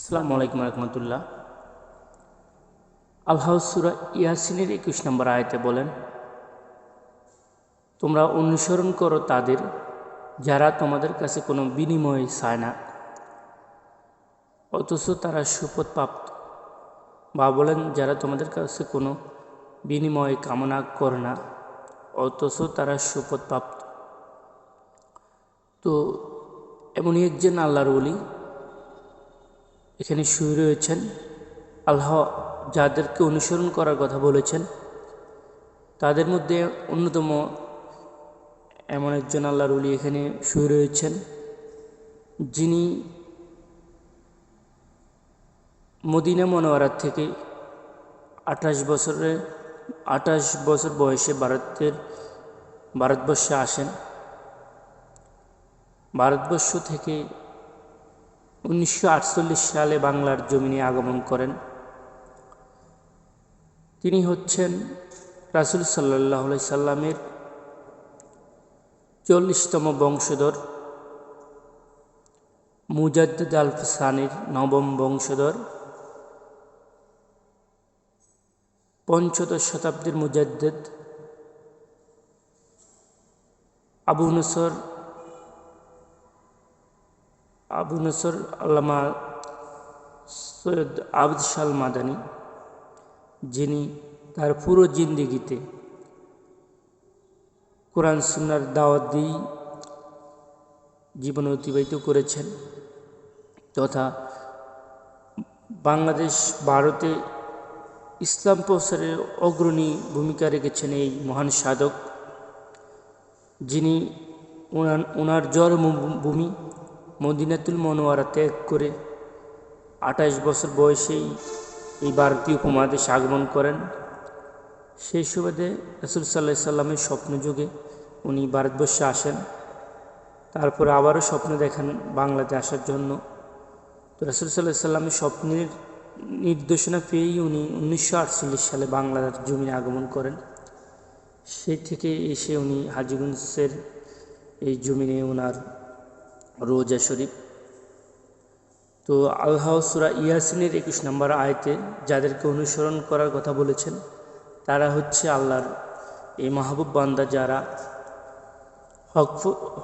আসসালামু আলাইকুম রহমতুল্লাহ। আল্লাহ সুরা ইয়াসিনের একুশ নম্বর আয়তে বলেন, তোমরা অনুসরণ করো তাদের যারা তোমাদের কাছে কোনো বিনিময় চায় না, অথচ তারা সুপথ প্রাপ্ত বা বলেন যারা তোমাদের কাছে কোনো বিনিময় কামনা করে না, অথচ তারা সুপথ প্রাপ্ত। তো এমনই একজন আল্লাহর ওলি এখানে শুয়ে রয়েছেন। আল্লাহ যাদেরকে অনুসরণ করার কথা বলেছেন, তাদের মধ্যে অন্যতম এমন একজন আল্লাহর উলি এখানে শুয়ে রয়েছেন, যিনি মদিনা মনোয়ারার থেকে আঠাশ বছরে আঠাশ বছর বয়সে ভারতের, ভারতবর্ষে আসেন। ভারতবর্ষ থেকে উনিশশো আটচল্লিশ সালে বাংলার জমিনে আগমন করেন। তিনি হচ্ছেন রাসুল সাল্লাহ সাল্লামের চল্লিশতম বংশধর। মুজাদ্দ আল সানির নবম বংশধর। পঞ্চদশ শতাব্দীর মুজাদ্দেদ। আবু নসর আবু নসর আল্লামা সৈয়দ আবদ শাল মাদানী, যিনি তার পুরো জিন্দিগিতে কোরআন সুন্নার দাওয়াত দিয়েই জীবন অতিবাহিত করেছেন তথা বাংলাদেশ, ভারতে ইসলাম প্রসারের অগ্রণী ভূমিকা রেখেছেন এই মহান সাধক, যিনি ওনার ওনার জন্মভূমি মদিনাতুল মনোয়ারা ত্যাগ করে আঠাশ বছর বয়সেই এই ভারতীয় উপমহাদেশে আগমন করেন। সেই সুবাদে রসুল সাল্লাহ সাল্লামের স্বপ্নযুগে উনি ভারতবর্ষে আসেন। তারপরে আবারও স্বপ্ন দেখেন বাংলাতে আসার জন্য। তো রসুল সাল্লাহ সাল্লামের স্বপ্নের নির্দেশনা পেয়েই উনি উনিশশো আটচল্লিশ সালে বাংলার জমিনে আগমন করেন। সেই থেকে এসে উনি হাজিগঞ্জের এই জমিনে ওনার রোজা শরীফ। তো আল্লাহ সুরা ইয়াসিনের একুশ নম্বর আয়তে যাদেরকে অনুসরণ করার কথা বলেছেন, তারা হচ্ছে আল্লাহর এই মাহবুব বান্দা যারা হক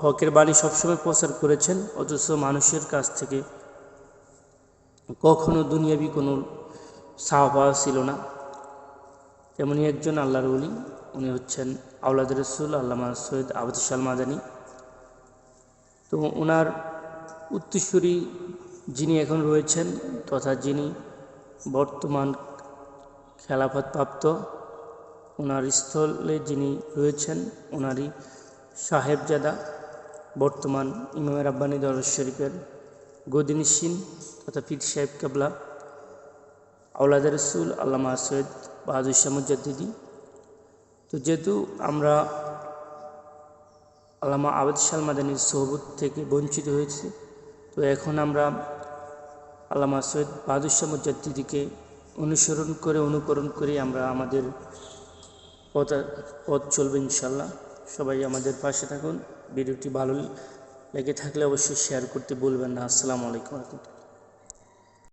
হকের বাণী সবসময় প্রচার করেছেন, অথচ মানুষের কাছ থেকে কখনো দুনিয়াবি কোনো সাহবা ছিল না। তেমনি একজন আল্লাহর উলি উনি হচ্ছেন আউলাদ রসুল, আল্লামা সৈয়দ আবদ সাল মাদানী তো ওনার উত্তরসূরি যিনি এখন রয়েছেন তথা যিনি বর্তমান খেলাফত প্রাপ্ত ওনার স্থলে যিনি রয়েছেন, ওনারই সাহেবজাদা, বর্তমান ইমাম রাব্বানি দরজ শরীফের গদিনিসিন তথা পীর সাহেব কাবলা আউলাদ রসুল আল্লামা সৈয়দ বাহাদুর শামুজ্জাদিদি তো যেহেতু আমরা আল্লামা আবেদ সালমাদানির সহবুত থেকে বঞ্চিত হয়েছে। তো এখন আমরা আল্লামা সৈয়দ বাহাদুর মুজাদ্দিদিকে অনুসরণ করে, অনুকরণ করে আমরা আমাদের পথ পথ চলবে ইনশাল্লাহ সবাই আমাদের পাশে থাকুন। ভিডিওটি ভালো লেগে থাকলে অবশ্যই শেয়ার করতে বলবেন না। আসসালামু আলাইকুম রহমতুল্লাহ।